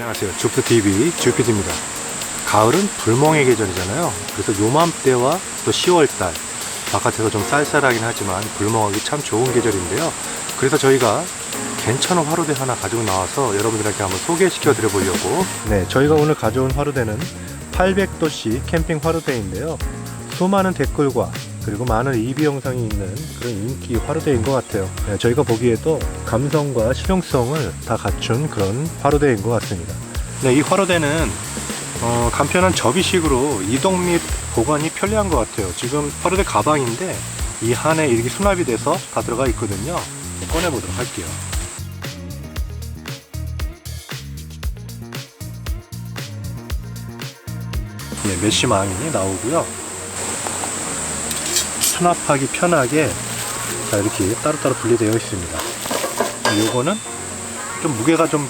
안녕하세요. 주프TV 주피디입니다. 가을은 불멍의 계절이잖아요. 그래서 요맘때와 또 10월달 바깥에서 좀 쌀쌀하긴 하지만 불멍하기 참 좋은 계절인데요. 그래서 저희가 괜찮은 화로대 하나 가지고 나와서 여러분들에게 한번 소개시켜 드려 보려고 네, 저희가 오늘 가져온 화로대는 800도씨 캠핑 화로대인데요. 수많은 댓글과 그리고 많은 리뷰 영상이 있는 그런 인기 화로대인 것 같아요. 네, 저희가 보기에도 감성과 실용성을 다 갖춘 그런 화로대인 것 같습니다. 네, 이 화로대는 어, 간편한 접이식으로 이동 및 보관이 편리한 것 같아요. 지금 화로대 가방인데 이 안에 이렇게 수납이 돼서 다 들어가 있거든요. 꺼내보도록 할게요. 네, 메쉬 망이 나오고요. 수납하기 편하게 자 이렇게 따로따로 분리되어 있습니다. 요거는 좀 무게가 좀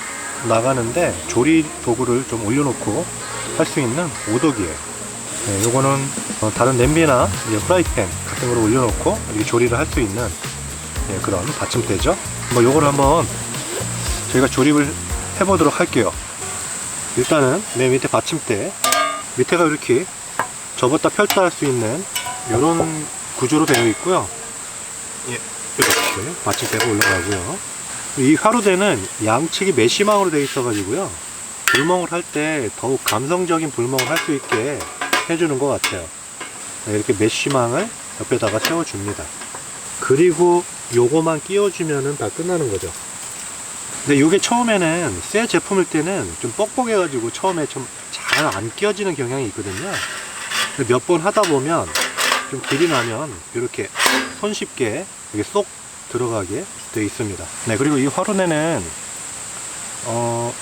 나가는데 조리 도구를 좀 올려놓고 할 수 있는 오독이에요. 네, 요거는 어, 다른 냄비나 프라이팬 같은 거를 올려놓고 이렇게 조리를 할 수 있는 예, 그런 받침대죠. 뭐 요거를 한번 저희가 조립을 해 보도록 할게요. 일단은 맨 밑에 받침대 밑에가 이렇게 접었다 펼다 할 수 있는 이런 구조로 되어 있고요. 예, 이렇게 받침대가 올라가고요. 이 화로대는 양측이 메시망으로 되어 있어가지고요. 불멍을 할 때 더욱 감성적인 불멍을 할 수 있게 해주는 것 같아요. 네, 이렇게 메쉬망을 옆에다가 세워줍니다. 그리고 요거만 끼워주면은 다 끝나는 거죠. 근데 이게 처음에는 새 제품일 때는 좀 뻑뻑해가지고 처음에 좀 잘 안 끼워지는 경향이 있거든요. 몇 번 하다 보면 좀 길이 나면 이렇게 손쉽게 이렇게 쏙 들어가게 되어 있습니다. 네, 그리고 이 화로내는 어,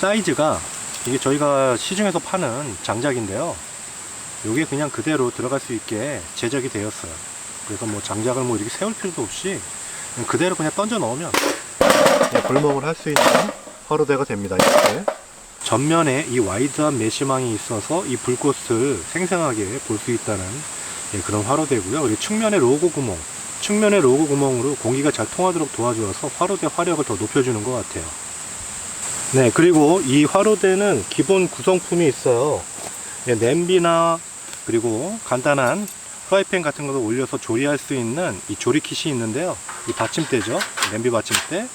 사이즈가 이게 저희가 시중에서 파는 장작인데요. 이게 그냥 그대로 들어갈 수 있게 제작이 되었어요. 그래서 뭐 장작을 뭐 이렇게 세울 필요도 없이 그냥 그대로 그냥 던져 넣으면 불멍을 할 수 있는 화로대가 됩니다. 이렇게. 전면에 이 와이드한 메시망이 있어서 이 불꽃을 생생하게 볼 수 있다는 예, 그런 화로대고요. 그리고 측면에 로고 구멍, 측면에 로고 구멍으로 공기가 잘 통하도록 도와주어서 화로대 화력을 더 높여주는 것 같아요. 네, 그리고 이 화로대는 기본 구성품이 있어요. 예, 냄비나 그리고 간단한 프라이팬 같은 것을 올려서 조리할 수 있는 이 조리킷이 있는데요. 이 받침대죠. 냄비 받침대.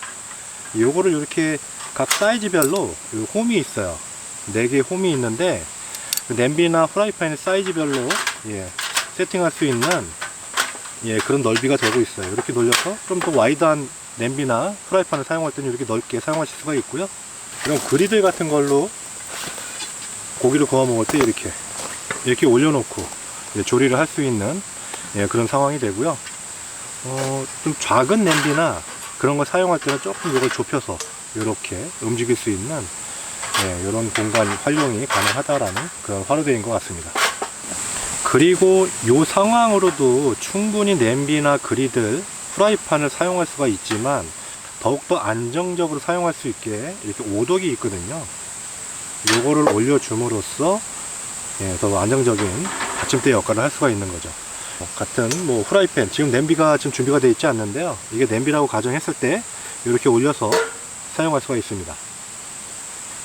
요거를 이렇게 각 사이즈별로 요 홈이 있어요. 4개 홈이 있는데 그 냄비나 프라이팬의 사이즈별로 예, 세팅할 수 있는 예, 그런 넓이가 되고 있어요. 이렇게 돌려서 좀 더 와이드한 냄비나 프라이팬을 사용할 때는 이렇게 넓게 사용하실 수가 있고요. 이런 그리들 같은 걸로 고기를 구워 먹을 때 이렇게 이렇게 올려놓고 이제 조리를 할 수 있는 예, 그런 상황이 되고요. 어, 좀 작은 냄비나 그런 걸 사용할 때는 조금 이걸 좁혀서 이렇게 움직일 수 있는 예, 이런 공간 활용이 가능하다라는 그런 화로대인 것 같습니다. 그리고 이 상황으로도 충분히 냄비나 그리들, 프라이팬을 사용할 수가 있지만 더욱더 안정적으로 사용할 수 있게 이렇게 오독이 있거든요. 요거를 올려줌으로써 예, 더 안정적인 받침대 역할을 할 수가 있는 거죠. 어, 같은 뭐 후라이팬 지금 냄비가 지금 준비가 되어 있지 않는데요. 이게 냄비라고 가정했을 때 이렇게 올려서 사용할 수가 있습니다.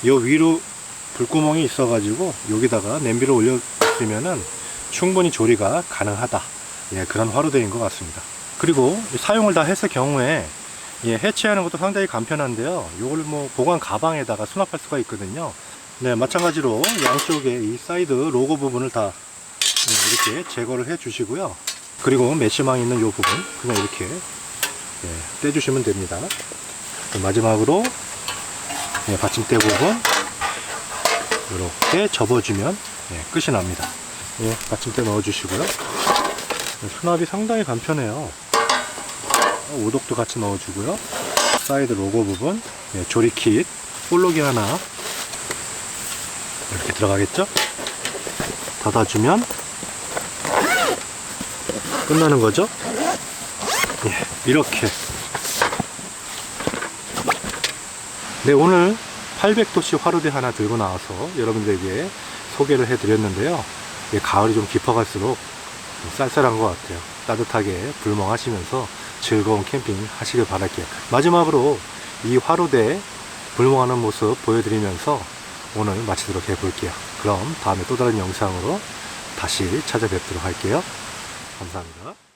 이 위로 불구멍이 있어 가지고 여기다가 냄비를 올려주면은 충분히 조리가 가능하다. 예, 그런 화로대인 것 같습니다. 그리고 사용을 다 했을 경우에 예, 해체하는 것도 상당히 간편한데요. 이걸 뭐 보관 가방에다가 수납할 수가 있거든요. 네, 마찬가지로 양쪽에 이 사이드 로고 부분을 다 네, 이렇게 제거를 해 주시고요. 그리고 메시망 있는 이 부분 그냥 이렇게 예, 떼주시면 됩니다. 마지막으로 예, 받침대 부분 이렇게 접어주면 예, 끝이 납니다. 예, 받침대 넣어주시고요. 예, 수납이 상당히 간편해요. 오독도 같이 넣어주고요. 사이드 로고 부분, 예, 조리킷, 볼록이 하나 이렇게 들어가겠죠? 닫아주면 끝나는 거죠? 예, 이렇게. 네, 오늘 800도씨 화로대 하나 들고 나와서 여러분들에게 소개를 해드렸는데요. 예, 가을이 좀 깊어갈수록 좀 쌀쌀한 것 같아요. 따뜻하게 불멍하시면서 즐거운 캠핑 하시길 바랄게요. 마지막으로 이 화로대 불멍하는 모습 보여드리면서 오늘 마치도록 해볼게요. 그럼 다음에 또 다른 영상으로 다시 찾아뵙도록 할게요. 감사합니다.